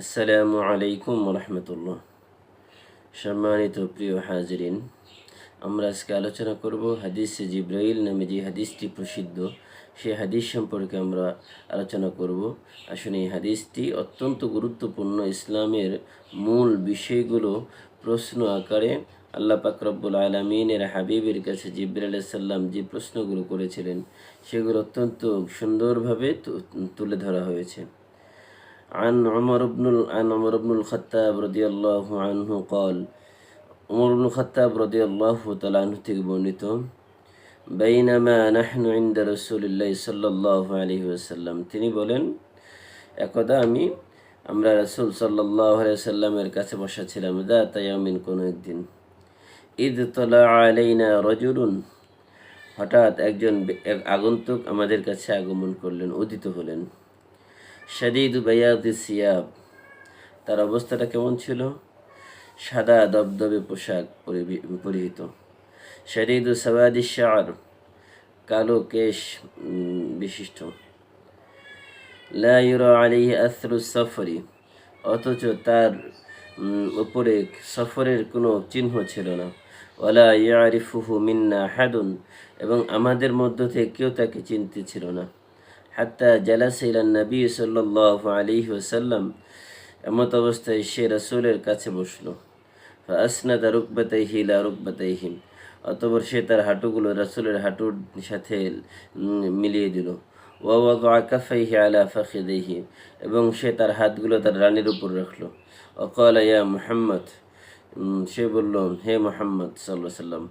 আসসালামু আলাইকুম রহমতুল্লাহ। সম্মানিত প্রিয় হাজরিন, আমরা আজকে আলোচনা করব হাদিসে জিব্রাইল নামে যে হাদিসটি প্রসিদ্ধ সেই হাদিস সম্পর্কে আমরা আলোচনা করব। আসলে এই হাদিসটি অত্যন্ত গুরুত্বপূর্ণ ইসলামের মূল বিষয়গুলো প্রশ্ন আকারে আল্লাহ পাক রব্বুল আলমিনের হাবিবের কাছে জিব্রাইল সাল্লাম যে প্রশ্নগুলো করেছিলেন, সেগুলো অত্যন্ত সুন্দরভাবে তুলে ধরা হয়েছে। عن عمر بن ال- عن عمر بن الخطاب رضي الله عنه قال عمر بن الخطاب رضي الله تعالى عنه থেকে বর্ণিত بينما نحن عند رسول الله صلى الله عليه وسلم তিনি বলেন একদা আমি আমরা রাসূল সাল্লাল্লাহু আলাইহি সাল্লামের কাছে বসা ছিলাম দাতা ইয়ামিন কোনো একদিন ঈদ তলা আলাইনা রজুলুন হঠাৎ একজন বে- এক আগন্তুক আমাদের কাছে আগমন করলেন উদিত হলেন শাদিদ বায়াদি সিয়াব তার অবস্থাটা কেমন ছিল? সাদা দবদবে পোশাক পরিহিত। শাদিদ সাবাদি শার, কালো কেশ বিশিষ্ট। লা ইউরা আলাইহি আথরু সফরি, অথচ তার উপরে সফরের কোনো চিহ্ন ছিল না। ওয়ালা ইয়ারিফুহু মিন্না হাদুন এবং আমাদের মধ্য থেকে কেউ তাকে চিনতে ছিল না। হাত্তা জালাসা ইলা নবী সাল্লাল্লাহু আলাইহি ওয়াসাল্লাম এমত অবস্থায় সে রাসূলের কাছে বসল। ফাসনাদা রুকবাতাইহি ইলা রুকবাতাইহিম। অতঃপর সে তার হাঁটুগুলো রাসূলের হাঁটুর সাথে মিলিয়ে দিল। ওয়াওয়াদা কাফাইহি আলা ফাখিদাইহি এবং সে তার হাতগুলো তার রানীর উপর রাখল। অকাল ইয়া মুহাম্মদ। সে বলল, হে মোহাম্মদ সাল্লাহ সাল্লাম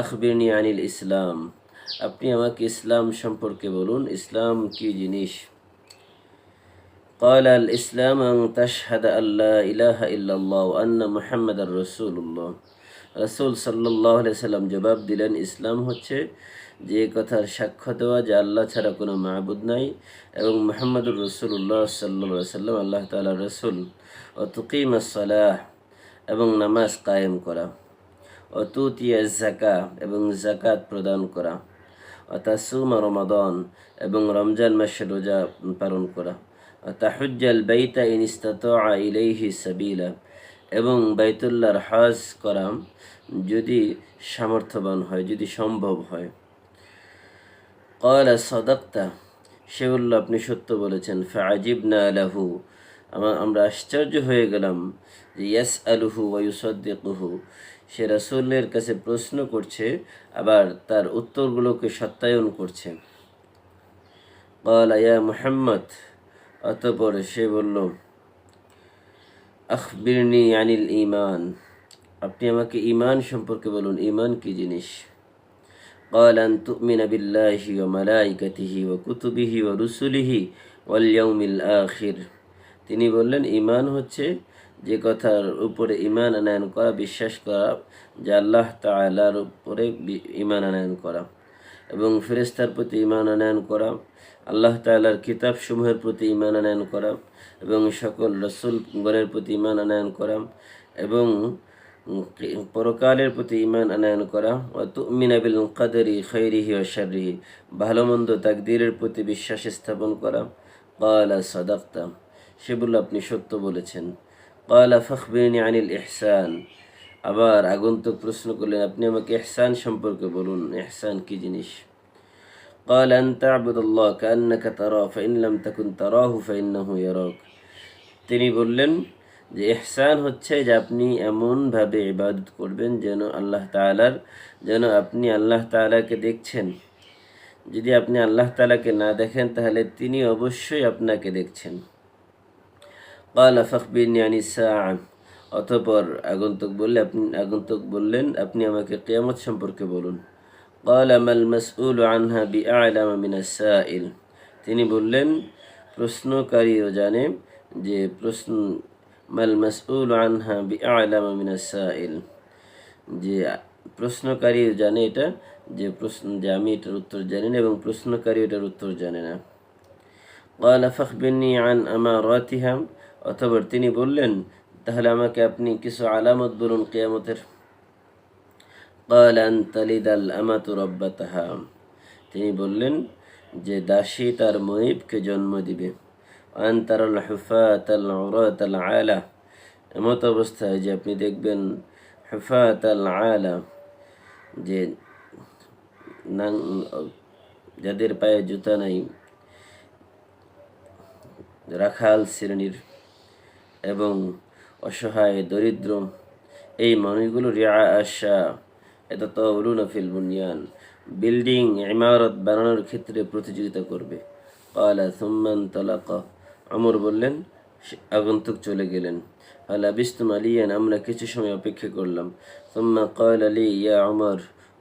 আখবিরনি আনিল ইসলাম। আপনি আমাকে ইসলাম সম্পর্কে বলুন ইসলাম কি জিনিস قال الإسلام أن تشهد أن لا إله إلا الله وأن محمد رسول الله রসুল সাল্লাহ সাল্লাম জবাব দিলেন ইসলাম হচ্ছে যে কথার সাক্ষ্য দেওয়া যে আল্লাহ ছাড়া কোনো মাহবুদ নাই এবং মোহাম্মদুর রসুল্লাহ সাল্লা সাল্লাম আল্লাহ তালা রসুল ও তুকিম সালাহ এবং নামাজ কায়েম করা ও তুতিয়া জাকা এবং জাকাত প্রদান করা অতাসুমা রমাদন এবং রমজান মাসে রোজা পালন করা তাহুজ্জাল বাইতা ইনিস্তাত ইলাইহি সাবিলা এবং বাইতুল্লাহর হজ করা যদি সামর্থ্যবান হয়, যদি সম্ভব হয়। কয়লা সদাক্তা সে বলল, আপনি সত্য বলেছেন। ফা আজিব না আলাহু আমরা আশ্চর্য হয়ে গেলাম যে ইয়াস আলুহু ওয়ুসদ্দিকুহু সে রাসূলের কাছে প্রশ্ন করছে আবার তার উত্তরগুলোকে সত্যায়ন করছে قال يا محمد অতঃপর সে বলল আখবিরনি আনিল ইমান আপনি আমাকে ইমান সম্পর্কে বলুন ইমান কি জিনিস قال أن تؤمن بالله وملائكته وكتبه ورسله واليوم الآخر তিনি বললেন ইমান হচ্ছে যে কথার উপরে ইমান আনায়ন করা, বিশ্বাস করা, যে আল্লাহ তাআলার উপরে ইমান আনায়ন করা। এবং ফেরেস্তার প্রতি ইমান আনায়ন করা, আল্লাহ তাআলার কিতাব সমূহের প্রতি ইমান আনায়ন করা, এবং সকল রসুল রসুলগণের প্রতি ইমান আনায়ন করা, এবং পরকালের প্রতি ইমান আনায়ন করা। ও তুমিনা বিল কাদরি খৈরিহি ও শারিহি ভালো মন্দ তাকদীরের প্রতি বিশ্বাস স্থাপন করা। কালা সদাক্তা। সে বলল আপনি সত্য বলেছেন কালা ফখবিনী আনিল ইহসান আবার আগন্তুক প্রশ্ন করলেন আপনি আমাকে ইহসান সম্পর্কে বলুন ইহসান কি জিনিস قال أن تعبد الله كأنك تراه فإن لم تكن تراه فإنه يراك তিনি বললেন যে ইহসান হচ্ছে যে আপনি এমনভাবে ইবাদত করবেন যেন আল্লাহ তাআলার যেন আপনি আল্লাহ তাআলাকে দেখছেন যদি আপনি আল্লাহ তাআলাকে না দেখেন তাহলে তিনি অবশ্যই আপনাকে দেখছেন قال فخبرني عن الساعة অতঃপর আগন্তুক বললে আপনি আগন্তুক বললেন আপনি আমাকে কিয়ামত সম্পর্কে বলুন قال ما المسؤول عنها بأعلم من السائل তিনি বললেন প্রশ্নকারীও জানে যে প্রশ্ন মাল মাসউল আনহা বিআলাম মিন সাইল যে প্রশ্নকারীও জানে এটা যে প্রশ্ন যে আমি এটার উত্তর জানি না এবং প্রশ্নকারী এটার উত্তর জানে না قال فاخبرني عن أماراتها অথবা তিনি বললেন, তাহলে আমাকে আপনি কিছু আলামত বলুন কেয়ামতের। তিনি বললেন যে, দাসী তার মহিবকে জন্ম দিবে। আলা। এমত অবস্থায় যে আপনি দেখবেন হেফাত আলা, যে নাং, যাদের পায়ে জুতা নাই, রাখাল শ্রেণির এবং অসহায় দরিদ্র, এই মানুষগুলো রিয়া আশা, এত তলুন ফিল বুনিয়ান, বিল্ডিং, ইমারত বানানোর ক্ষেত্রে প্রতিযোগিতা করবে। কালা সুম্মান তালাকা, আমর বললেন, আগন্তুক চলে গেলেন। আলা বিস্তুম আলিয়ান আমরা কিছু সময় অপেক্ষা করলাম। সুম্মা কল আলী ইয়া আমর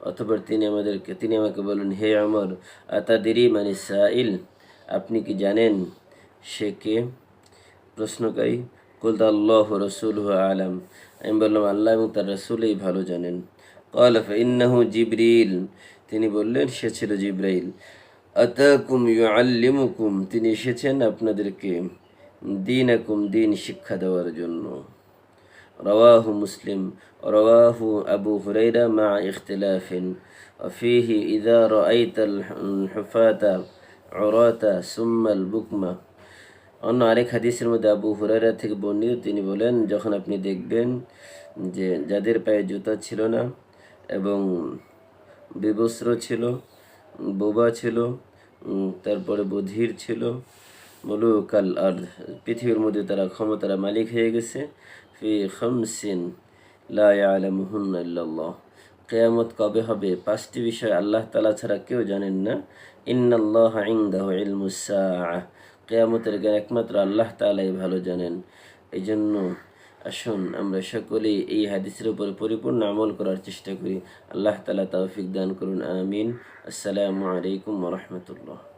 অথবা তিনি আমাদেরকে, তিনি আমাকে বললেন, হে আমর, আতাদিরি মানে সাইল, আপনি কি জানেন সে কে? প্রশ্নকারী কুলত আল্লাহ রসুল আলাম আমি বললাম আল্লাহ এবং তার রসুলই ভালো জানেন কল ইন্নাহু জিবরিল তিনি বললেন সে ছিল জিব্রাইল আতাকুম ইউআল্লিমুকুম তিনি এসেছেন আপনাদেরকে দিনাকুম দিন শিক্ষা দেওয়ার জন্য رواه مسلم رواه أبو هريرة مع اختلاف وفيه إذا رأيت الحفاة عراة ثم البكمة অন্য আরেক হাদিসের মধ্যে আবু হুরাইরা থেকে বর্ণিত, তিনি বলেন, যখন আপনি দেখবেন যে যাদের পায়ে জুতা ছিল না এবং বিবস্ত্র ছিল, বোবা ছিল তারপরে বধির ছিল মলুকাল আর পৃথিবীর মধ্যে তারা ক্ষমতার মালিক হয়ে গেছে, ফি খামসিন লা ইয়ালামুহুন্না কেয়ামত কবে হবে? পাঁচটি বিষয় আল্লাহ তালা ছাড়া কেউ জানেন না। ইন্নাল্লাহ ইনদাহু ইলমুস কেয়ামতের জ্ঞান একমাত্র আল্লাহ তালাই ভালো জানেন। এই জন্য আসুন, আমরা সকলেই এই হাদিসের উপর পরিপূর্ণ আমল করার চেষ্টা করি। আল্লাহ তালা তৌফিক দান করুন, আমিন। আসসালামু আলাইকুম রাহমাতুল্লাহ।